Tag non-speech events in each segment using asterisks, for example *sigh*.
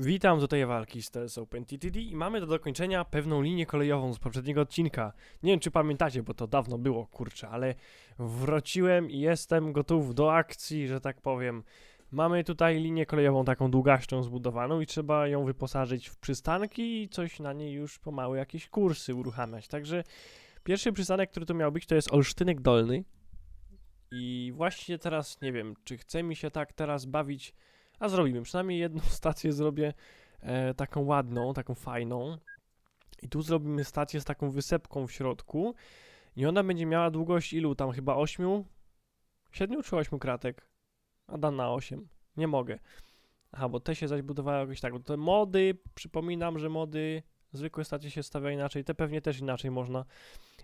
Witam, tutaj walki z TS Open TTD i mamy do dokończenia pewną linię kolejową z poprzedniego odcinka. Nie wiem, czy pamiętacie, bo to dawno było, kurczę, ale wróciłem i jestem gotów do akcji, że tak powiem. Mamy tutaj linię kolejową taką długaśną zbudowaną i trzeba ją wyposażyć w przystanki i coś na niej już pomału jakieś kursy uruchamiać. Także pierwszy przystanek, który to miał być, to jest Olsztynek Dolny. I właśnie teraz nie wiem, czy chce mi się tak teraz bawić a zrobimy. Przynajmniej jedną *laughs* stację zrobię e, taką ładną, taką fajną. I tu zrobimy stację z taką wysepką w środku. I ona będzie miała długość ilu tam chyba 8? 7 czy 8 kratek? A da na 8. Nie mogę. Aha, bo te się zaś budowały jakoś tak. Bo te mody, przypominam, że mody zwykłe stacje się stawia inaczej. Te pewnie też inaczej można.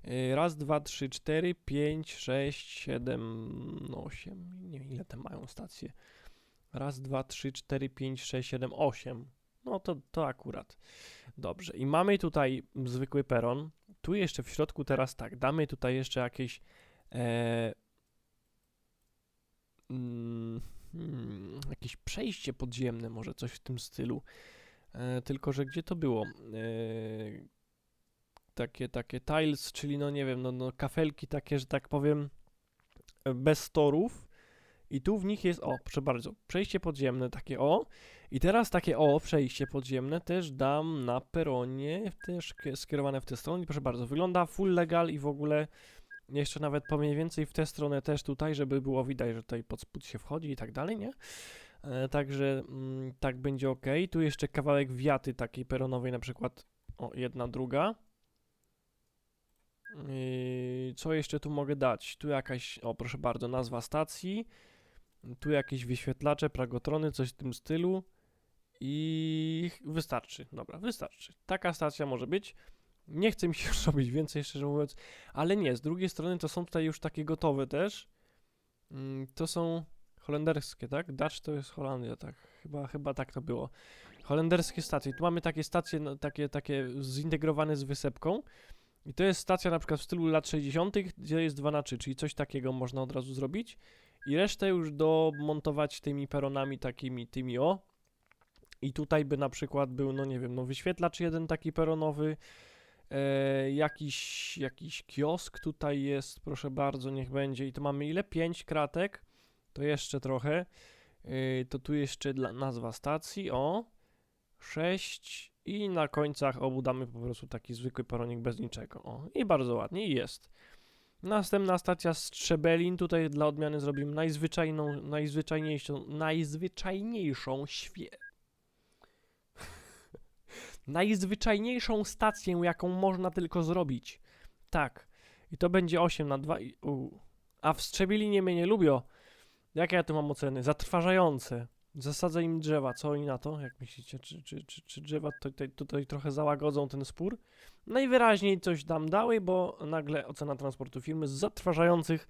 Yy, Raz, dwa, trzy, cztery, pięć, sześć, siedem, osiem. Nie wiem ile te mają stacje. Raz, dwa, trzy, cztery, pięć, sześć, siedem, osiem. No to, to akurat. Dobrze. I mamy tutaj zwykły peron. Tu jeszcze w środku teraz tak, damy tutaj jeszcze jakieś e, mm, hmm, jakieś przejście podziemne, może coś w tym stylu. E, tylko, że gdzie to było? E, takie, takie tiles, czyli no nie wiem, no, no kafelki takie, że tak powiem, e, bez torów. I tu w nich jest, o, proszę bardzo, przejście podziemne, takie o. I teraz takie o, przejście podziemne też dam na peronie, też kie- skierowane w tę stronę. I proszę bardzo, wygląda full legal i w ogóle jeszcze nawet po mniej więcej w tę stronę też tutaj, żeby było widać, że tutaj pod spód się wchodzi i tak dalej, nie? E, także mm, tak będzie ok. Tu jeszcze kawałek wiaty takiej peronowej, na przykład, o, jedna, druga. Yy, co jeszcze tu mogę dać? Tu jakaś, o proszę bardzo, nazwa stacji. Tu jakieś wyświetlacze, pragotrony, coś w tym stylu. I wystarczy. Dobra, wystarczy. Taka stacja może być. Nie chce mi się już *laughs* robić więcej, szczerze mówiąc. Ale nie, z drugiej strony to są tutaj już takie gotowe też. Mm, To są holenderskie, tak? Dutch to jest Holandia, tak. Chyba, chyba tak to było. Holenderskie stacje. Tu mamy takie stacje, no, takie, takie zintegrowane z wysepką. I to jest stacja na przykład w stylu lat 60., gdzie jest 2 na 3, czyli coś takiego można od razu zrobić. I resztę już domontować tymi peronami takimi, tymi o. I tutaj by na przykład był, no nie wiem, no wyświetlacz jeden taki peronowy, e, jakiś, jakiś kiosk tutaj jest, proszę bardzo, niech będzie. I to mamy ile? 5 kratek, to jeszcze trochę. E, to tu jeszcze dla, nazwa stacji, o. 6 i na końcach obu damy po prostu taki zwykły peronik bez niczego. O, i bardzo ładnie i jest. Następna stacja Strzebelin. Tutaj dla odmiany zrobimy najzwyczajną, najzwyczajniejszą, najzwyczajniejszą świe... *laughs* najzwyczajniejszą stację, jaką można tylko zrobić. Tak. I to będzie 8 na 2. I, u. A w Strzebelinie mnie nie lubią. Jakie ja tu mam oceny? Zatrważające. Zasadzę im drzewa. Co oni na to? Jak myślicie? Czy, czy, czy, czy drzewa tutaj, tutaj trochę załagodzą ten spór? Najwyraźniej coś dam dały, bo nagle ocena transportu firmy z zatrważających,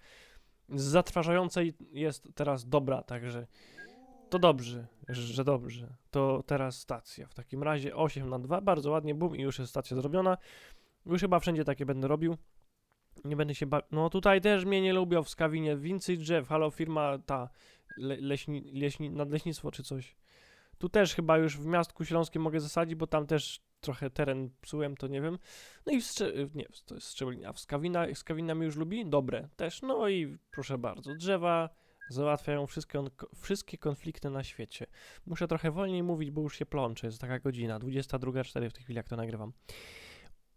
z zatrważającej jest teraz dobra, także to dobrze, że dobrze. To teraz stacja. W takim razie 8 na 2, bardzo ładnie, bum i już jest stacja zrobiona. Już chyba wszędzie takie będę robił. Nie będę się ba... No tutaj też mnie nie lubią w Skawinie. Więcej drzew, halo firma ta le, leśni, leśni, nadleśnictwo czy coś. Tu też chyba już w Miastku Śląskim mogę zasadzić, bo tam też trochę teren psułem, to nie wiem. No i Strze... nie, to jest Szczelina. A w Skawina, Skawina mi już lubi? Dobre, też. No i proszę bardzo, drzewa załatwiają wszystkie, wszystkie konflikty na świecie. Muszę trochę wolniej mówić, bo już się plączę, jest taka godzina, 22.04 w tej chwili, jak to nagrywam.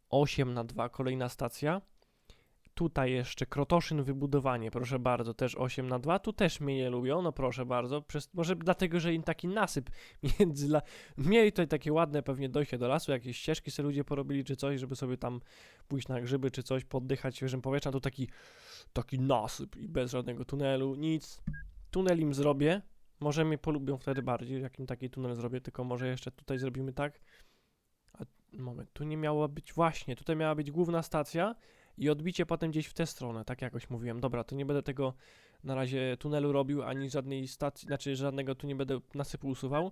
8 na 2, kolejna stacja. Tutaj jeszcze Krotoszyn wybudowanie, proszę bardzo, też 8 na 2. Tu też mnie nie lubią, no proszę bardzo. Przez, może dlatego, że im taki nasyp *laughs* między. La... Mieli tutaj takie ładne pewnie dojście do lasu, jakieś ścieżki sobie ludzie porobili czy coś, żeby sobie tam pójść na grzyby czy coś, poddychać świeżym powietrzem. Tu taki, taki nasyp i bez żadnego tunelu, nic. Tunel im zrobię. Może mnie polubią wtedy bardziej, jak im taki tunel zrobię, tylko może jeszcze tutaj zrobimy tak. Moment, tu nie miała być, właśnie, tutaj miała być główna stacja i odbicie potem gdzieś w tę stronę, tak jakoś mówiłem. Dobra, to nie będę tego na razie tunelu robił, ani żadnej stacji, znaczy żadnego tu nie będę nasypu usuwał.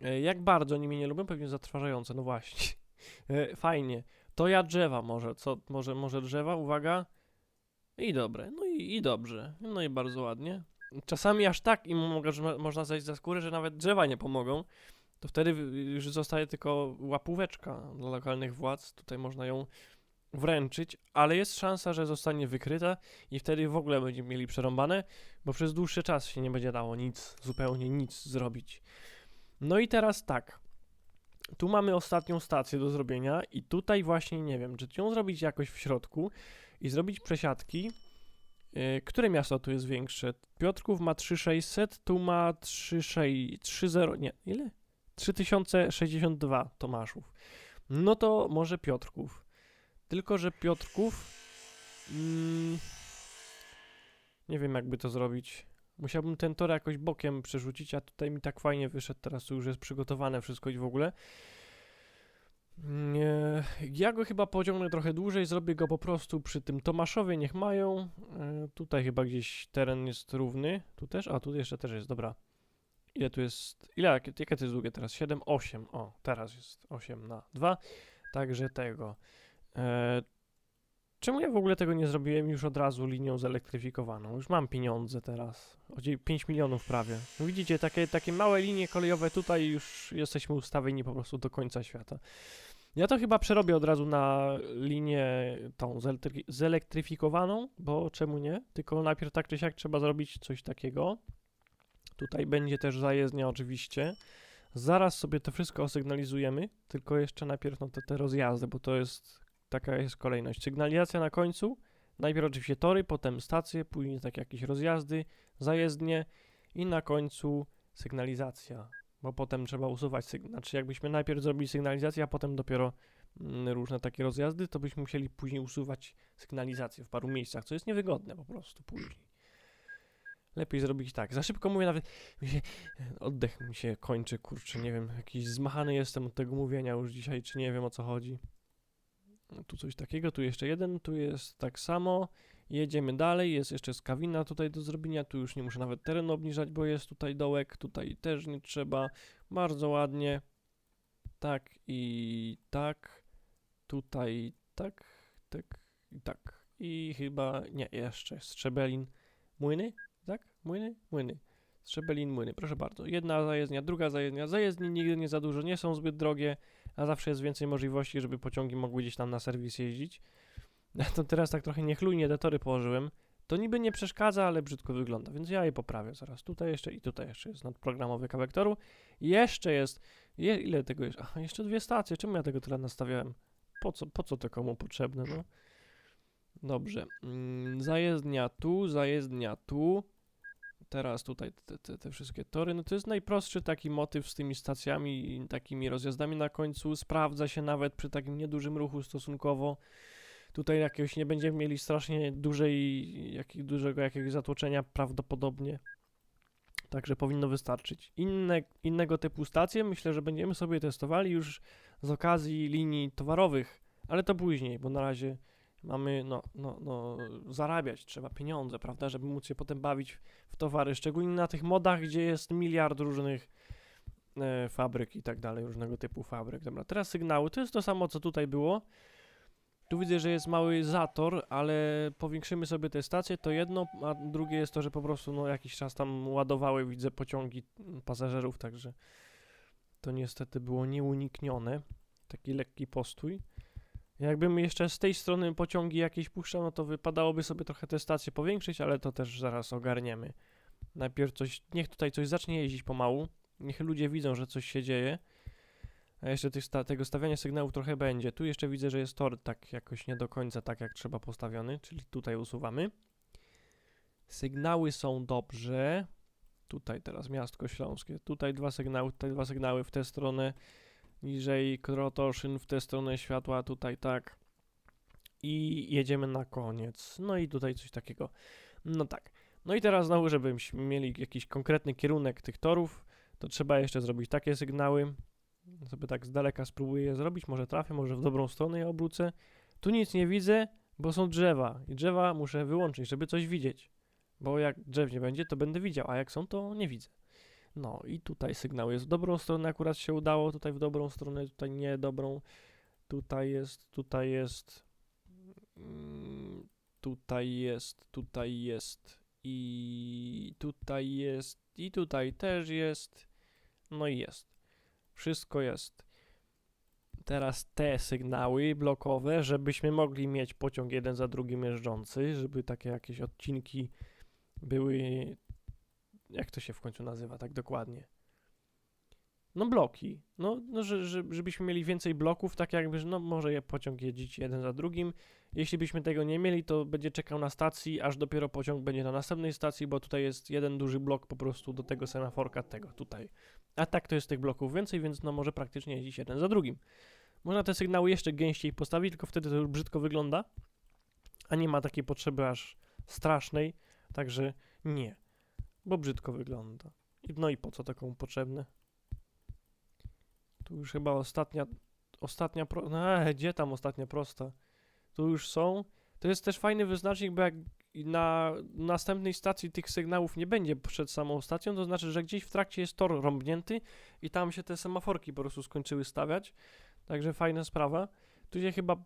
E, Jak bardzo oni mnie nie lubią? Pewnie zatrważające, no właśnie. *laughs* E, Fajnie. To ja drzewa może, co, może, może drzewa, uwaga. I dobre, no i, i dobrze, no i bardzo ładnie. Czasami aż tak im mogę, można zejść za skórę, że nawet drzewa nie pomogą. to wtedy już zostaje tylko łapóweczka dla lokalnych władz. Tutaj można ją wręczyć, ale jest szansa, że zostanie wykryta i wtedy w ogóle będziemy mieli przerąbane, bo przez dłuższy czas się nie będzie dało nic, zupełnie nic zrobić. No i teraz tak. Tu mamy ostatnią stację do zrobienia i tutaj właśnie nie wiem, czy ją zrobić jakoś w środku i zrobić przesiadki. Yy, Które miasto tu jest większe? Piotrków ma 3600, tu ma 36 30, nie, ile? 3062 Tomaszów. No to może Piotrków. Tylko, że Piotrków. Mm, nie wiem, jakby to zrobić. Musiałbym ten tor jakoś bokiem przerzucić, a tutaj mi tak fajnie wyszedł. Teraz tu już jest przygotowane wszystko i w ogóle. Nie, ja go chyba pociągnę trochę dłużej, zrobię go po prostu przy tym Tomaszowie, niech mają. E, tutaj chyba gdzieś teren jest równy. Tu też? A, tu jeszcze też jest, dobra. Ile tu jest? Ile? Jakie, jakie to jest długie teraz? 7, 8. O, teraz jest 8 na 2. Także tego. E, czemu ja w ogóle tego nie zrobiłem już od razu linią zelektryfikowaną? Już mam pieniądze teraz. O dzie- 5 milionów prawie. Widzicie, takie, takie małe linie kolejowe tutaj już jesteśmy ustawieni po prostu do końca świata. Ja to chyba przerobię od razu na linię tą zelektry- zelektryfikowaną, bo czemu nie? Tylko najpierw tak czy siak trzeba zrobić coś takiego. Tutaj będzie też zajezdnia oczywiście. Zaraz sobie to wszystko osygnalizujemy, tylko jeszcze najpierw no, te, te rozjazdy, bo to jest taka jest kolejność. Sygnalizacja na końcu, najpierw oczywiście tory, potem stacje, później tak jakieś rozjazdy, zajezdnie i na końcu sygnalizacja, bo potem trzeba usuwać sygnał. Znaczy jakbyśmy najpierw zrobili sygnalizację, a potem dopiero mm, różne takie rozjazdy, to byśmy musieli później usuwać sygnalizację w paru miejscach, co jest niewygodne po prostu później. Lepiej zrobić tak. Za szybko mówię nawet. Mi się, oddech mi się kończy, kurczę, nie wiem. Jakiś zmachany jestem od tego mówienia już dzisiaj, czy nie wiem o co chodzi. Tu coś takiego, tu jeszcze jeden, tu jest tak samo. Jedziemy dalej, jest jeszcze skawina tutaj do zrobienia. Tu już nie muszę nawet terenu obniżać, bo jest tutaj dołek. Tutaj też nie trzeba. Bardzo ładnie. Tak i tak. Tutaj tak, tak i tak. I chyba nie, jeszcze Strzebelin. Młyny? Tak? Młyny? Młyny. Strzebelin, młyny. Proszę bardzo. Jedna zajezdnia, druga zajezdnia. Zajezdni nigdy nie za dużo, nie są zbyt drogie, a zawsze jest więcej możliwości, żeby pociągi mogły gdzieś tam na serwis jeździć. *laughs* To teraz tak trochę niechlujnie te tory położyłem. To niby nie przeszkadza, ale brzydko wygląda, więc ja je poprawię zaraz. Tutaj jeszcze i tutaj jeszcze jest nadprogramowy kawałek toru. Jeszcze jest. Je, ile tego jest? Aha, jeszcze dwie stacje. Czemu ja tego tyle nastawiałem? Po co, po co to komu potrzebne, no? Dobrze. Mm, zajezdnia tu, zajezdnia tu. Teraz tutaj te, te, te wszystkie tory. No to jest najprostszy taki motyw z tymi stacjami i takimi rozjazdami na końcu. Sprawdza się nawet przy takim niedużym ruchu stosunkowo. Tutaj jakiegoś nie będziemy mieli strasznie dużej, jak, dużego jakiegoś zatłoczenia prawdopodobnie. Także powinno wystarczyć. Inne, innego typu stacje myślę, że będziemy sobie testowali już z okazji linii towarowych, ale to później, bo na razie mamy, no, no, no, zarabiać, trzeba pieniądze, prawda, żeby móc się potem bawić w towary, szczególnie na tych modach, gdzie jest miliard różnych e, fabryk i tak dalej, różnego typu fabryk. Dobra, teraz sygnały, to jest to samo, co tutaj było. Tu widzę, że jest mały zator, ale powiększymy sobie te stacje, to jedno, a drugie jest to, że po prostu no, jakiś czas tam ładowały, widzę, pociągi pasażerów, także to niestety było nieuniknione. Taki lekki postój. Jakbym jeszcze z tej strony pociągi jakieś puszczał, no to wypadałoby sobie trochę te stacje powiększyć, ale to też zaraz ogarniemy. Najpierw coś, niech tutaj coś zacznie jeździć pomału, niech ludzie widzą, że coś się dzieje. A jeszcze tych tego stawiania sygnałów trochę będzie. Tu jeszcze widzę, że jest tor tak jakoś nie do końca tak jak trzeba postawiony, czyli tutaj usuwamy. Sygnały są dobrze. Tutaj teraz miastko śląskie. Tutaj dwa sygnały, tutaj dwa sygnały w tę stronę. Niżej Krotoszyn w tę stronę światła, tutaj tak. I jedziemy na koniec. No i tutaj coś takiego. No tak. No i teraz znowu, żebyśmy mieli jakiś konkretny kierunek tych torów, to trzeba jeszcze zrobić takie sygnały. Sobie tak z daleka spróbuję je zrobić, może trafię, może w dobrą stronę je obrócę. Tu nic nie widzę, bo są drzewa i drzewa muszę wyłączyć, żeby coś widzieć. Bo jak drzew nie będzie, to będę widział, a jak są, to nie widzę. No i tutaj sygnał jest w dobrą stronę, akurat się udało, tutaj w dobrą stronę, tutaj nie dobrą. Tutaj jest, tutaj jest, mm, tutaj jest, tutaj jest i tutaj jest i tutaj też jest, no i jest. Wszystko jest. Teraz te sygnały blokowe, żebyśmy mogli mieć pociąg jeden za drugim jeżdżący, żeby takie jakieś odcinki były. Jak to się w końcu nazywa tak dokładnie? No bloki. No, no że, że, żebyśmy mieli więcej bloków, tak jakby, no może je pociąg jeździć jeden za drugim. Jeśli byśmy tego nie mieli, to będzie czekał na stacji, aż dopiero pociąg będzie na następnej stacji, bo tutaj jest jeden duży blok po prostu do tego semaforka, tego tutaj. A tak to jest tych bloków więcej, więc no może praktycznie jeździć jeden za drugim. Można te sygnały jeszcze gęściej postawić, tylko wtedy to już brzydko wygląda, a nie ma takiej potrzeby aż strasznej, także nie, bo brzydko wygląda. No i po co komu potrzebne? Tu już chyba ostatnia, ostatnia pro... No, gdzie tam ostatnia prosta? Tu już są. To jest też fajny wyznacznik, bo jak na następnej stacji tych sygnałów nie będzie przed samą stacją, to znaczy, że gdzieś w trakcie jest tor rąbnięty i tam się te semaforki po prostu skończyły stawiać. Także fajna sprawa. Tu się chyba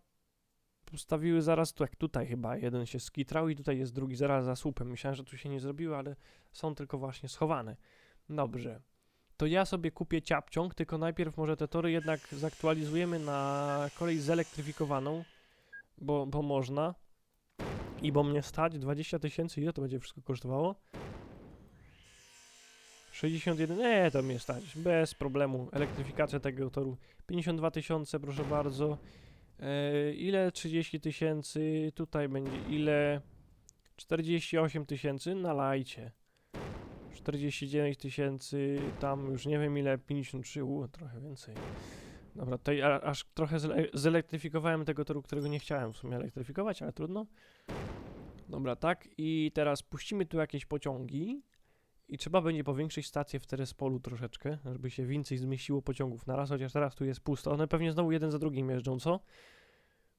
postawiły zaraz, tu jak tutaj chyba jeden się skitrał i tutaj jest drugi zaraz za słupem. Myślałem, że tu się nie zrobiły, ale są tylko właśnie schowane. Dobrze. To ja sobie kupię ciapciąg, tylko najpierw może te tory jednak zaktualizujemy na kolej zelektryfikowaną, bo, bo można. I bo mnie stać 20 tysięcy, ile to będzie wszystko kosztowało? 61, nie, to mnie stać, bez problemu. Elektryfikacja tego toru 52 tysiące, proszę bardzo. E, ile 30 tysięcy? Tutaj będzie ile? 48 tysięcy? Nalajcie. 49 tysięcy, tam już nie wiem ile, 53, u, trochę więcej. Dobra, tutaj aż trochę zele- zelektryfikowałem tego toru, którego nie chciałem w sumie elektryfikować, ale trudno. Dobra, tak, i teraz puścimy tu jakieś pociągi i trzeba będzie powiększyć stację w Terespolu troszeczkę, żeby się więcej zmieściło pociągów na raz, chociaż teraz tu jest pusto. One pewnie znowu jeden za drugim jeżdżą, co?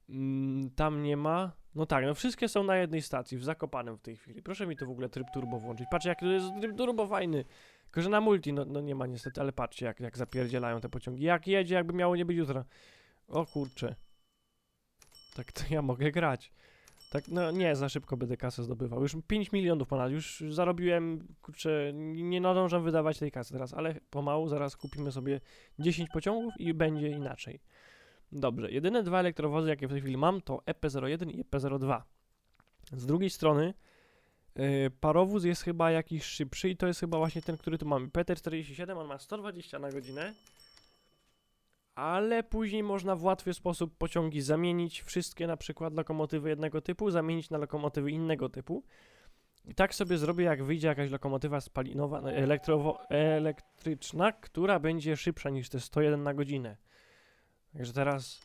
Mm, tam nie ma. No tak, no wszystkie są na jednej stacji, w Zakopanem w tej chwili. Proszę mi to w ogóle tryb turbo włączyć. Patrzcie, jak to jest tryb turbo fajny. Tylko, że na multi, no, no nie ma niestety, ale patrzcie, jak, jak zapierdzielają te pociągi. Jak jedzie, jakby miało nie być jutra. O kurcze. Tak to ja mogę grać. Tak, no nie, za szybko będę kasę zdobywał. Już 5 milionów ponad, już zarobiłem, kurczę, nie nadążam wydawać tej kasy teraz, ale pomału zaraz kupimy sobie 10 pociągów i będzie inaczej. Dobrze, jedyne dwa elektrowozy, jakie w tej chwili mam, to EP01 i EP02. Z drugiej strony yy, parowóz jest chyba jakiś szybszy i to jest chyba właśnie ten, który tu mamy. PT47, on ma 120 na godzinę, ale później można w łatwy sposób pociągi zamienić, wszystkie na przykład lokomotywy jednego typu, zamienić na lokomotywy innego typu. I tak sobie zrobię, jak wyjdzie jakaś lokomotywa spalinowa, elektrowo, elektryczna, która będzie szybsza niż te 101 na godzinę. Także teraz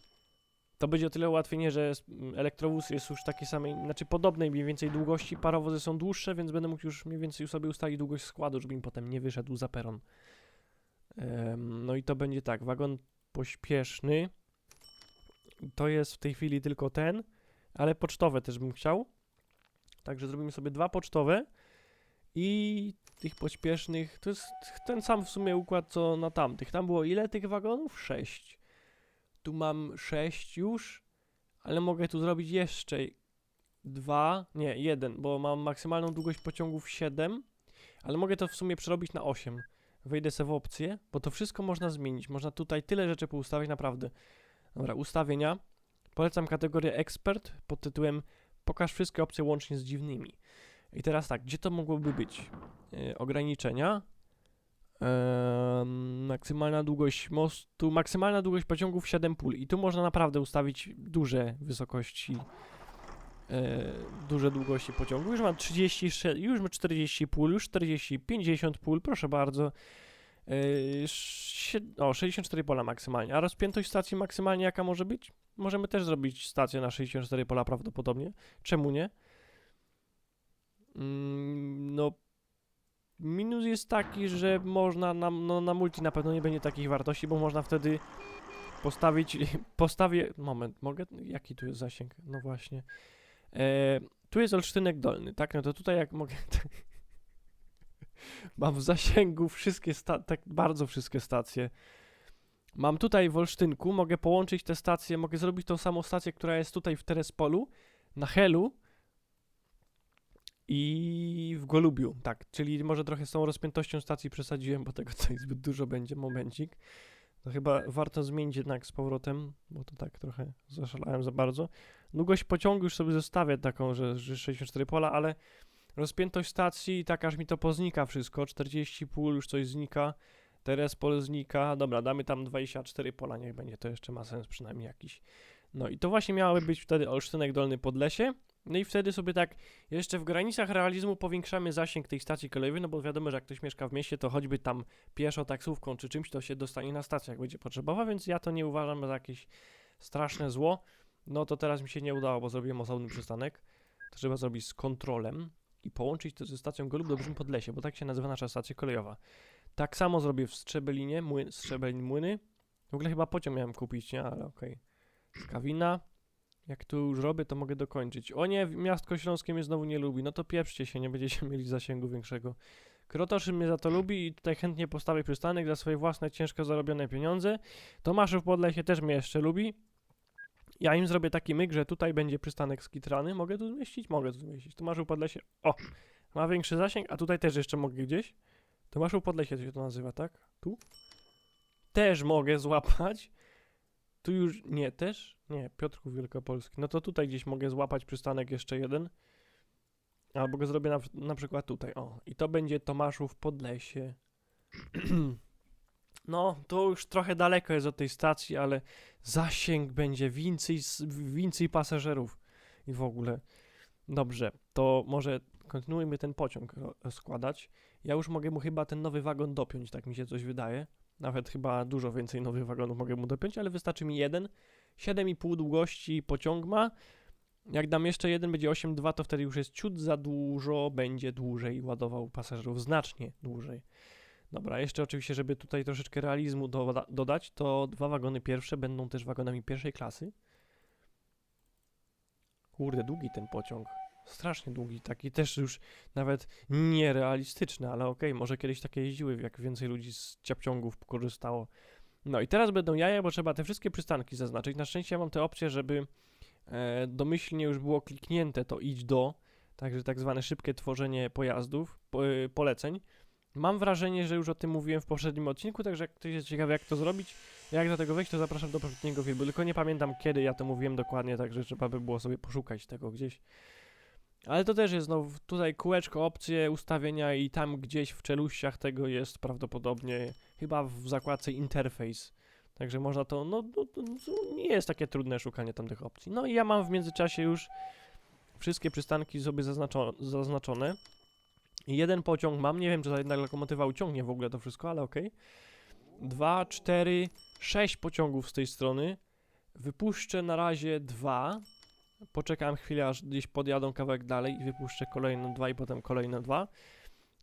to będzie o tyle ułatwienie, że elektrowóz jest już takiej samej, znaczy podobnej mniej więcej długości, parowozy są dłuższe, więc będę mógł już mniej więcej sobie ustalić długość składu, żeby mi potem nie wyszedł za peron. No i to będzie tak, wagon pośpieszny to jest w tej chwili tylko ten, ale pocztowe też bym chciał. Także zrobimy sobie dwa pocztowe i tych pośpiesznych, to jest ten sam w sumie układ co na tamtych. Tam było ile tych wagonów? Sześć. Tu mam sześć już, ale mogę tu zrobić jeszcze dwa, nie, jeden, bo mam maksymalną długość pociągów 7, ale mogę to w sumie przerobić na 8. Wejdę sobie w opcję, bo to wszystko można zmienić. Można tutaj tyle rzeczy poustawiać, naprawdę. Dobra, ustawienia. Polecam kategorię ekspert pod tytułem pokaż wszystkie opcje łącznie z dziwnymi. I teraz tak, gdzie to mogłoby być? Yy, ograniczenia. Em, maksymalna długość mostu, maksymalna długość pociągów 7 pól. I tu można naprawdę ustawić duże wysokości, duże długości pociągu. Już mam 30, już mam 40 pól, już 40, 50 pól, proszę bardzo. E, o, 64 pola maksymalnie. A rozpiętość stacji maksymalnie jaka może być? Możemy też zrobić stację na 64 pola prawdopodobnie. Czemu nie? Mm, no, minus jest taki, że można na, no, na multi na pewno nie będzie takich wartości, bo można wtedy postawić, postawię, moment, mogę, jaki tu jest zasięg? No właśnie. E, tu jest Olsztynek Dolny, tak? No to tutaj jak mogę, *laughs* mam w zasięgu wszystkie, sta- tak bardzo wszystkie stacje. Mam tutaj w Olsztynku, mogę połączyć te stacje, mogę zrobić tą samą stację, która jest tutaj w Terespolu, na Helu i w Golubiu, tak, czyli może trochę z tą rozpiętością stacji przesadziłem, bo tego tutaj zbyt dużo będzie, momencik. To chyba warto zmienić jednak z powrotem, bo to tak trochę zaszalałem za bardzo. Długość pociągu już sobie zostawię taką, że, że 64 pola, ale rozpiętość stacji tak aż mi to poznika wszystko. 40 pól już coś znika. Teraz pole znika. Dobra, damy tam 24 pola, niech będzie. To jeszcze ma sens przynajmniej jakiś. No i to właśnie miały być wtedy Olsztynek Dolny Podlesie. No i wtedy sobie tak jeszcze w granicach realizmu powiększamy zasięg tej stacji kolejowej, no bo wiadomo, że jak ktoś mieszka w mieście, to choćby tam pieszo, taksówką czy czymś, to się dostanie na stację, jak będzie potrzebował, więc ja to nie uważam za jakieś straszne zło. No to teraz mi się nie udało, bo zrobiłem osobny przystanek. To trzeba zrobić z kontrolem i połączyć to ze stacją Golub Dobrzym Podlesie, bo tak się nazywa nasza stacja kolejowa. Tak samo zrobię w Strzebelinie, Strzebelin Młyny. W ogóle chyba pociąg miałem kupić, nie? Ale okej. Skawina. Jak tu już robię, to mogę dokończyć. O nie, miastko śląskie mnie znowu nie lubi. No to pieprzcie się, nie będziecie *laughs* mieli zasięgu większego. Krotoszyn mnie za to lubi i tutaj chętnie postawię przystanek za swoje własne ciężko zarobione pieniądze. Tomaszów Podlesie też mnie jeszcze lubi. Ja im zrobię taki myk, że tutaj będzie przystanek skitrany. Mogę tu zmieścić? Mogę tu zmieścić. Tomaszów Podlesie, o, ma większy zasięg, a tutaj też jeszcze mogę gdzieś. Tomaszów Podlesie to się to nazywa, tak? Tu? Też mogę złapać. Tu już nie, też? Nie, Piotrków Wielkopolski. No to tutaj gdzieś mogę złapać przystanek jeszcze jeden. Albo go zrobię na, na przykład tutaj. O, i to będzie Tomaszów Podlesie. *clears throat* no, to już trochę daleko jest od tej stacji, ale zasięg będzie więcej, więcej pasażerów i w ogóle. Dobrze, to może kontynuujmy ten pociąg składać. Ja już mogę mu chyba ten nowy wagon dopiąć, tak mi się coś wydaje. Nawet chyba dużo więcej nowych wagonów mogę mu dopiąć, ale wystarczy mi jeden. 7,5 długości pociąg ma. Jak dam jeszcze jeden, będzie 8,2, to wtedy już jest ciut za dużo, będzie dłużej ładował pasażerów, znacznie dłużej. Dobra, jeszcze oczywiście, żeby tutaj troszeczkę realizmu doda- dodać, to dwa wagony pierwsze będą też wagonami pierwszej klasy. Kurde, długi ten pociąg. Strasznie długi, taki też już nawet nierealistyczny, ale okej, może kiedyś takie jeździły, jak więcej ludzi z ciapciągów korzystało. No i teraz będą jaja, bo trzeba te wszystkie przystanki zaznaczyć. Na szczęście ja mam tę opcję, żeby e, domyślnie już było kliknięte to idź do, także tak zwane szybkie tworzenie pojazdów, po, e, poleceń. Mam wrażenie, że już o tym mówiłem w poprzednim odcinku, także jak ktoś jest ciekawy jak to zrobić, jak do tego wejść, to zapraszam do poprzedniego filmu. Tylko nie pamiętam kiedy ja to mówiłem dokładnie, także trzeba by było sobie poszukać tego gdzieś. Ale to też jest znowu tutaj kółeczko, opcje ustawienia i tam gdzieś w czeluściach tego jest prawdopodobnie chyba w zakładce interfejs. Także można to, no, no, to nie jest takie trudne szukanie tam tych opcji. No i ja mam w międzyczasie już wszystkie przystanki sobie zaznaczo zaznaczone. Jeden pociąg mam, nie wiem czy ta jedna lokomotywa uciągnie w ogóle to wszystko, ale okej. Dwa, cztery, sześć pociągów z tej strony. Wypuszczę na razie dwa. Poczekam chwilę, aż gdzieś podjadą kawałek dalej i wypuszczę kolejne dwa i potem kolejne dwa.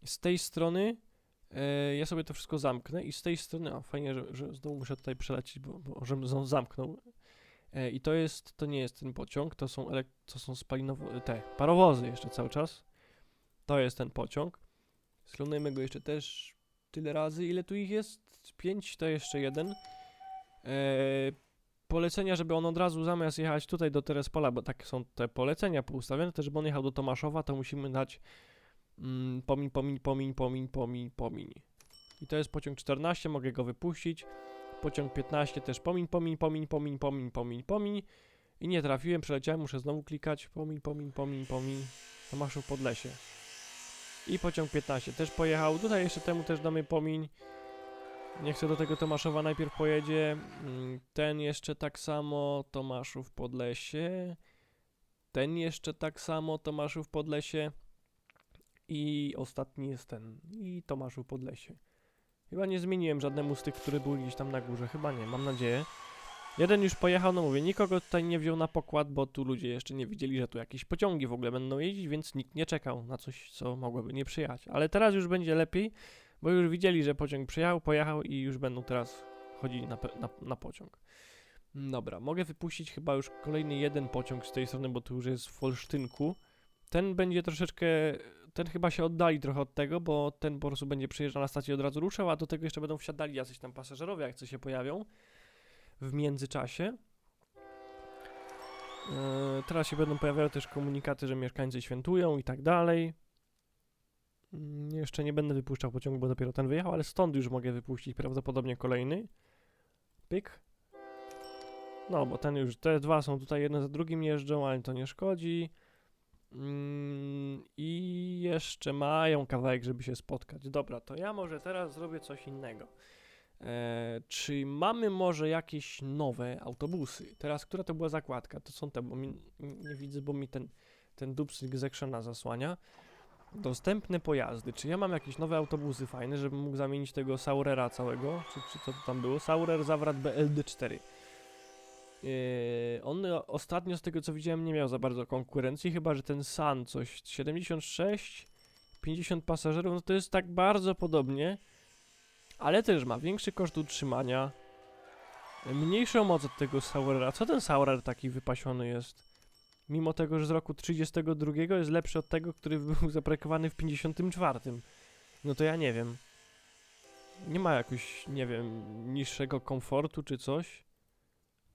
Z tej strony e, ja sobie to wszystko zamknę i z tej strony, a fajnie, że, że znowu muszę tutaj przelecieć, bo, bo żebym zamknął. E, I to jest, to nie jest ten pociąg, to są, elek- to są spalinowe, te, parowozy jeszcze cały czas. To jest ten pociąg. Sklonujemy go jeszcze też tyle razy, ile tu ich jest? Pięć, to jeszcze jeden. E, polecenia, żeby on od razu zamiast jechać tutaj do Terespola, bo takie są te polecenia poustawione, to żeby on jechał do Tomaszowa, to musimy dać mm, pomiń, pomiń, pomiń, pomiń, pomiń. I to jest pociąg 14, mogę go wypuścić. Pociąg 15 też pomiń, pomiń, pomiń, pomiń, pomiń, pomiń, pomiń. I nie trafiłem, przeleciałem, muszę znowu klikać. Pomiń, pomiń, pomiń, pomiń. Tomaszu Podlesie. I pociąg 15 też pojechał. Tutaj jeszcze temu też damy pomiń. Nie chcę do tego Tomaszowa najpierw pojedzie. Mm, Ten jeszcze tak samo, Tomaszów Podlesie. Ten jeszcze tak samo, Tomaszów Podlesie. I ostatni jest ten. I Tomaszów Podlesie. Chyba nie zmieniłem żadnemu z tych, które były gdzieś tam na górze. Chyba nie, mam nadzieję. Jeden już pojechał, no mówię, nikogo tutaj nie wziął na pokład, bo tu ludzie jeszcze nie widzieli, że tu jakieś pociągi w ogóle będą jeździć, więc nikt nie czekał na coś, co mogłoby nie przyjechać. Ale teraz już będzie lepiej, bo już widzieli, że pociąg przyjechał, pojechał i już będą teraz chodzili na, na, na pociąg. Dobra, mogę wypuścić chyba już kolejny jeden pociąg z tej strony, bo tu już jest w Olsztynku. Ten będzie troszeczkę, ten chyba się oddali trochę od tego, bo ten po prostu będzie przyjeżdżał na stację i od razu ruszał, a do tego jeszcze będą wsiadali jacyś tam pasażerowie, jak co się pojawią w międzyczasie. Yy, teraz się będą pojawiały też komunikaty, że mieszkańcy świętują i tak dalej. Mm, Jeszcze nie będę wypuszczał pociągu, bo dopiero ten wyjechał, ale stąd już mogę wypuścić prawdopodobnie kolejny. pyk. No, bo ten już, te dwa są tutaj jedno za drugim jeżdżą, ale to nie szkodzi. Mm, I jeszcze mają kawałek, żeby się spotkać. Dobra, to ja może teraz zrobię coś innego. E, czy mamy może jakieś nowe autobusy? Teraz, która to była zakładka? To są te, bo mi, nie widzę, bo mi ten, ten dupsik z Actiona zasłania. Dostępne pojazdy. Czy ja mam jakieś nowe autobusy fajne, żebym mógł zamienić tego Saurera całego? Czy, czy co to tam było? Saurer Zawrat BLD4. Yy, on ostatnio z tego co widziałem nie miał za bardzo konkurencji, chyba że ten Sun coś 76, 50 pasażerów, no to jest tak bardzo podobnie, ale też ma większy koszt utrzymania, mniejszą moc od tego Saurera. Co ten Saurer taki wypasiony jest? Mimo tego, że z roku 32 jest lepszy od tego, który *laughs* był zaprojektowany w 54. No to ja nie wiem. Nie ma jakoś, nie wiem, niższego komfortu czy coś.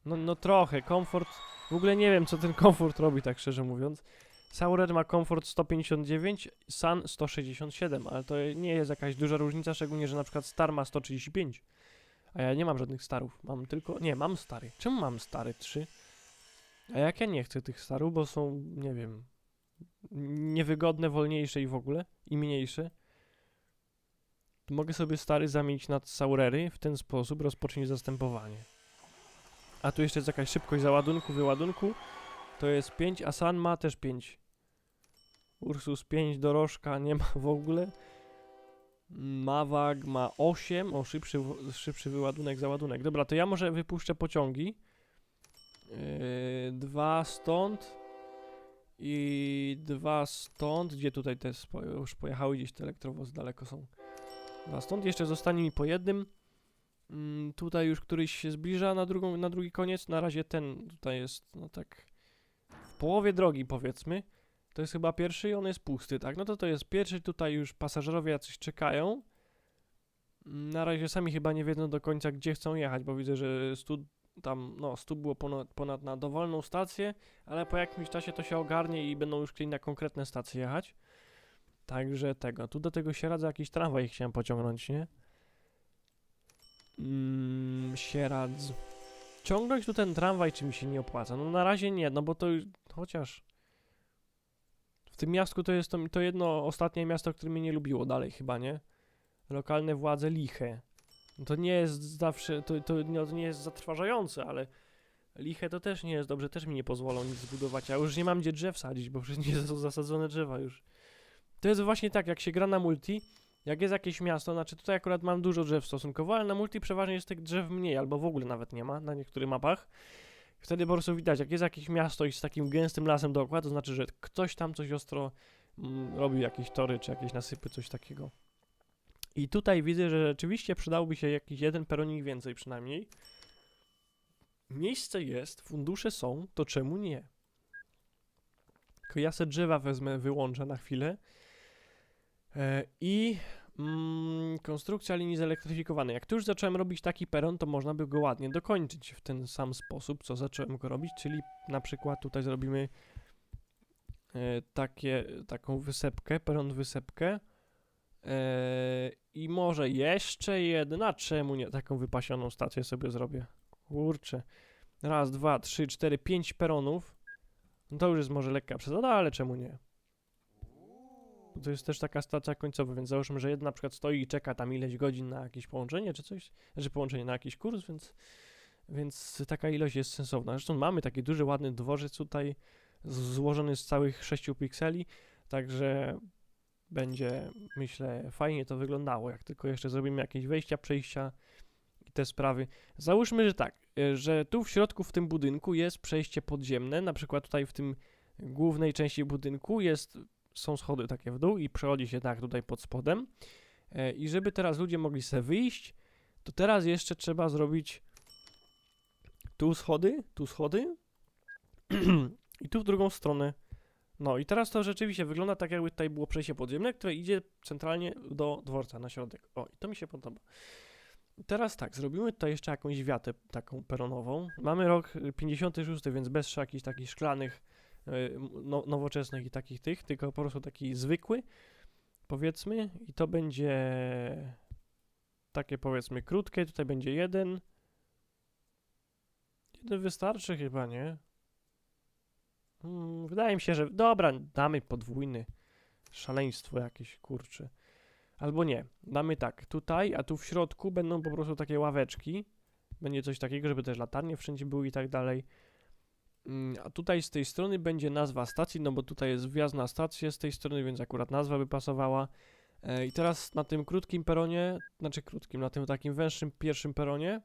No, no trochę, komfort. W ogóle nie wiem, co ten komfort robi, tak szczerze mówiąc. Saurer ma komfort 159, Sun 167, ale to nie jest jakaś duża różnica, szczególnie, że na przykład Star ma 135. A ja nie mam żadnych starów, mam tylko. Nie, mam stary. Czemu mam stary 3? A jak ja nie chcę tych starów, bo są, nie wiem, niewygodne, wolniejsze i w ogóle, i mniejsze, to mogę sobie stary zamienić na Saurery, w ten sposób rozpocznie zastępowanie. A tu jeszcze jest jakaś szybkość załadunku, wyładunku. To jest 5, a San ma też 5. Ursus 5, dorożka nie ma w ogóle. Mawag ma 8, o szybszy, szybszy wyładunek, załadunek. Dobra, to ja może wypuszczę pociągi. Yy, dwa stąd i dwa stąd. Gdzie tutaj te już pojechały gdzieś te elektrowozy daleko są. Dwa stąd. Jeszcze zostanie mi po jednym. Mm, tutaj już któryś się zbliża na, drugą, na drugi koniec. Na razie ten tutaj jest, no tak, połowie drogi powiedzmy. To jest chyba pierwszy i on jest pusty, tak? No to to jest pierwszy, tutaj już pasażerowie jacyś czekają. Na razie sami chyba nie wiedzą do końca, gdzie chcą jechać, bo widzę, że stu tam, no, stu było ponad, ponad na dowolną stację, ale po jakimś czasie to się ogarnie i będą już chcieli na konkretne stacje jechać. Także tego, tu do tego się radza jakiś tramwaj chciałem pociągnąć, nie? Mm, Sieradz. Ciągnąć tu ten tramwaj, czy mi się nie opłaca? No na razie nie, no bo to chociaż w tym miastku to jest to, to jedno ostatnie miasto, które mnie nie lubiło dalej chyba, nie? Lokalne władze liche. To nie jest zawsze, to, to, to nie jest zatrważające, ale liche to też nie jest dobrze, też mi nie pozwolą nic zbudować. Ja już nie mam gdzie drzew sadzić, bo nie są zasadzone drzewa już. To jest właśnie tak, jak się gra na multi, jak jest jakieś miasto, znaczy tutaj akurat mam dużo drzew stosunkowo, ale na multi przeważnie jest tych drzew mniej, albo w ogóle nawet nie ma na niektórych mapach. Wtedy po prostu widać, jak jest jakieś miasto i z takim gęstym lasem dookoła, to znaczy, że ktoś tam coś ostro mm, robił, jakieś tory czy jakieś nasypy, coś takiego. I tutaj widzę, że rzeczywiście przydałby się jakiś jeden peronik więcej przynajmniej. Miejsce jest, fundusze są, to czemu nie? Tylko ja se drzewa wezmę, wyłączę na chwilę. E, I mm, konstrukcja linii zelektryfikowanej. Jak tu już zacząłem robić taki peron, to można by go ładnie dokończyć w ten sam sposób, co zacząłem go robić, czyli na przykład tutaj zrobimy e, takie, taką wysepkę, peron wysepkę. E, I może jeszcze jedna, czemu nie taką wypasioną stację sobie zrobię? Kurczę. Raz, dwa, trzy, cztery, pięć peronów. No to już jest może lekka przesada, ale czemu nie? To jest też taka stacja końcowa, więc załóżmy, że jedna na przykład stoi i czeka tam ileś godzin na jakieś połączenie czy coś, znaczy połączenie na jakiś kurs, więc, więc taka ilość jest sensowna. Zresztą mamy taki duży, ładny dworzec tutaj, złożony z całych 6 pikseli, także będzie, myślę, fajnie to wyglądało, jak tylko jeszcze zrobimy jakieś wejścia, przejścia i te sprawy. Załóżmy, że tak, y, że tu w środku w tym budynku jest przejście podziemne, na przykład tutaj w tym głównej części budynku jest, są schody takie w dół i przechodzi się tak tutaj pod spodem. E, I żeby teraz ludzie mogli sobie wyjść, to teraz jeszcze trzeba zrobić tu schody, tu schody *clears throat* i tu w drugą stronę. No i teraz to rzeczywiście wygląda tak, jakby tutaj było przejście podziemne, które idzie centralnie do dworca na środek. O, i to mi się podoba. Teraz tak, zrobimy tutaj jeszcze jakąś wiatę taką peronową. Mamy rok y, 56, więc bez jakichś takich szklanych, no, nowoczesnych i takich tych, tylko po prostu taki zwykły, powiedzmy. I to będzie takie powiedzmy krótkie, tutaj będzie jeden, Jeden wystarczy chyba, nie? Hmm, wydaje mi się, że... Dobra, damy podwójny. Szaleństwo jakieś, kurcze. Albo nie. Damy tak, tutaj, a tu w środku będą po prostu takie ławeczki. Będzie coś takiego, żeby też latarnie wszędzie były i tak dalej. Mm, A tutaj z tej strony będzie nazwa stacji, no bo tutaj jest wjazd na stację z tej strony, więc akurat nazwa by pasowała. E, I teraz na tym krótkim peronie, znaczy krótkim, na tym takim węższym pierwszym peronie,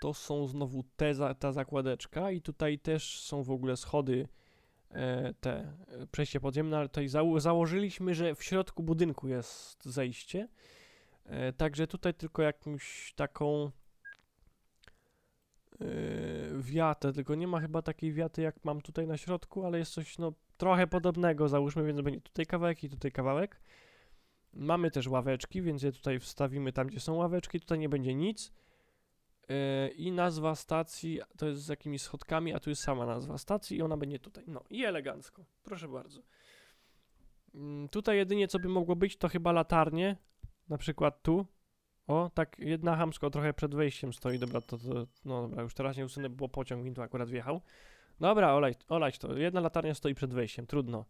to są znowu te, ta zakładeczka i tutaj też są w ogóle schody, e, te e, przejście podziemne, ale tutaj zało założyliśmy, że w środku budynku jest zejście. Także tutaj tylko jakąś taką wiatę, tylko nie ma chyba takiej wiaty jak mam tutaj na środku, ale jest coś no trochę podobnego, załóżmy, więc będzie tutaj kawałek i tutaj kawałek. Mamy też ławeczki, więc je tutaj wstawimy tam, gdzie są ławeczki, tutaj nie będzie nic. Yy, I nazwa stacji to jest z jakimiś schodkami, a tu jest sama nazwa stacji i ona będzie tutaj. No i elegancko, proszę bardzo. Mm, Tutaj jedynie co by mogło być to chyba latarnie, na przykład tu. O, tak jedna hamsko trochę przed wejściem stoi, dobra, to, to no dobra, już teraz nie usunę, bo pociąg mi tu akurat wjechał. Dobra, olać, olać to, jedna latarnia stoi przed wejściem, trudno.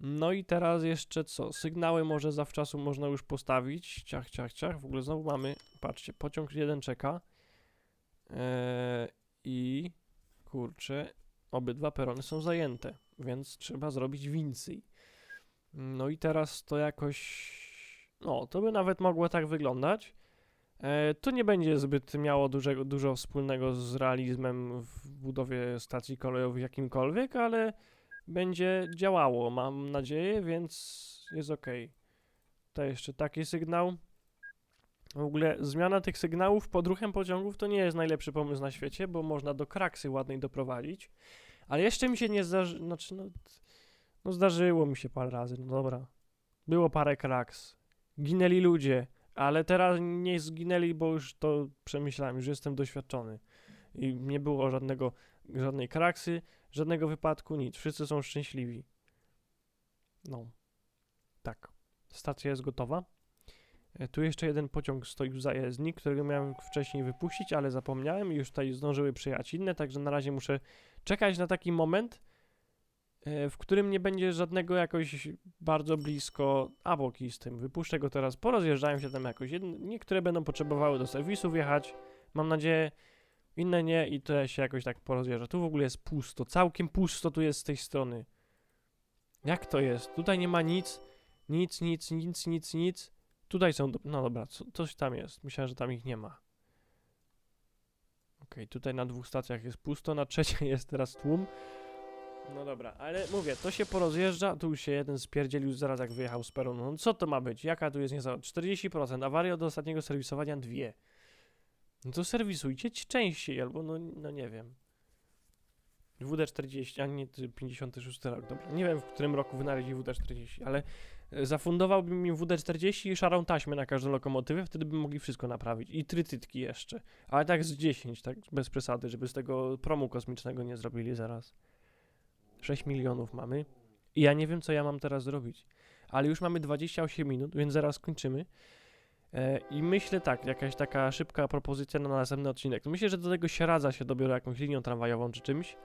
No i teraz jeszcze co? Sygnały może zawczasu można już postawić. Ciach, ciach, ciach. W ogóle znowu mamy, patrzcie, pociąg jeden czeka. Eee, I kurczę, obydwa perony są zajęte, więc trzeba zrobić więcej. No i teraz to jakoś. No, to by nawet mogło tak wyglądać. E, to nie będzie zbyt miało dużo wspólnego z realizmem w budowie stacji kolejowych jakimkolwiek, ale będzie działało, mam nadzieję, więc jest ok. To jeszcze taki sygnał. W ogóle zmiana tych sygnałów pod ruchem pociągów to nie jest najlepszy pomysł na świecie, bo można do kraksy ładnej doprowadzić. Ale jeszcze mi się nie zdarzyło, znaczy no, no zdarzyło mi się parę razy, no dobra. Było parę kraks. Ginęli ludzie, ale teraz nie zginęli, bo już to przemyślałem, już jestem doświadczony. I nie było żadnego, żadnej kraksy, żadnego wypadku, nic. Wszyscy są szczęśliwi. No. Tak. Stacja jest gotowa. E, Tu jeszcze jeden pociąg stoi w zajezdni, którego miałem wcześniej wypuścić, ale zapomniałem i już tutaj zdążyły przyjechać inne, także na razie muszę czekać na taki moment, w którym nie będzie żadnego jakoś bardzo blisko aboki z tym. Wypuszczę go teraz, porozjeżdżają się tam jakoś. Niektóre będą potrzebowały do serwisu wjechać, mam nadzieję, inne nie i to się jakoś tak porozjeżdża. Tu w ogóle jest pusto, całkiem pusto tu jest z tej strony. Jak to jest? Tutaj nie ma nic, nic, nic, nic, nic, nic. Tutaj są, do... no dobra, co, coś tam jest. Myślałem, że tam ich nie ma. Okej, tutaj na dwóch stacjach jest pusto, na trzeciej *laughs* jest teraz tłum. No dobra, ale mówię, to się porozjeżdża, tu się jeden spierdzielił zaraz jak wyjechał z peronu. No co to ma być? Jaka tu jest niezależność? 40%, awaria do ostatniego serwisowania dwie. No to serwisujcie ci częściej, albo no, no nie wiem. WD-40, a nie ty 56 rok, dobra. Nie wiem, w którym roku wynaleźli WD-40, ale e, zafundowałbym im WD-40 i szarą taśmę na każdą lokomotywę, wtedy by mogli wszystko naprawić. I trytytki jeszcze. Ale tak z 10, tak bez przesady, żeby z tego promu kosmicznego nie zrobili zaraz. 6 milionów mamy. I ja nie wiem, co ja mam teraz zrobić. Ale już mamy 28 minut, więc zaraz kończymy. E, I myślę tak, jakaś taka szybka propozycja na następny odcinek. Myślę, że do tego Sieradza się dobiorę jakąś linią tramwajową czy czymś.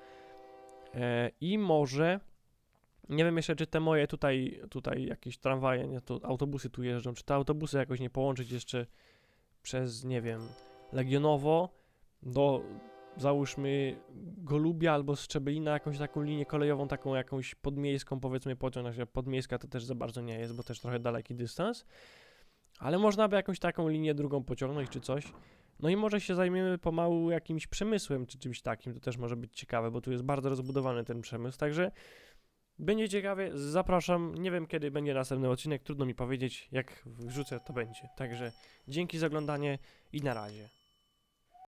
E, I może, nie wiem jeszcze, czy te moje tutaj, tutaj jakieś tramwaje, nie, to autobusy tu jeżdżą, czy te autobusy jakoś nie połączyć jeszcze przez, nie wiem, Legionowo do, załóżmy, Golubia albo Szczebelina, jakąś taką linię kolejową, taką jakąś podmiejską, powiedzmy, pociąg, podmiejska to też za bardzo nie jest, bo też trochę daleki dystans, ale można by jakąś taką linię drugą pociągnąć czy coś. No i może się zajmiemy pomału jakimś przemysłem czy czymś takim, to też może być ciekawe, bo tu jest bardzo rozbudowany ten przemysł, także będzie ciekawie, zapraszam, nie wiem kiedy będzie następny odcinek, trudno mi powiedzieć, jak wrzucę to będzie, także dzięki za oglądanie i na razie.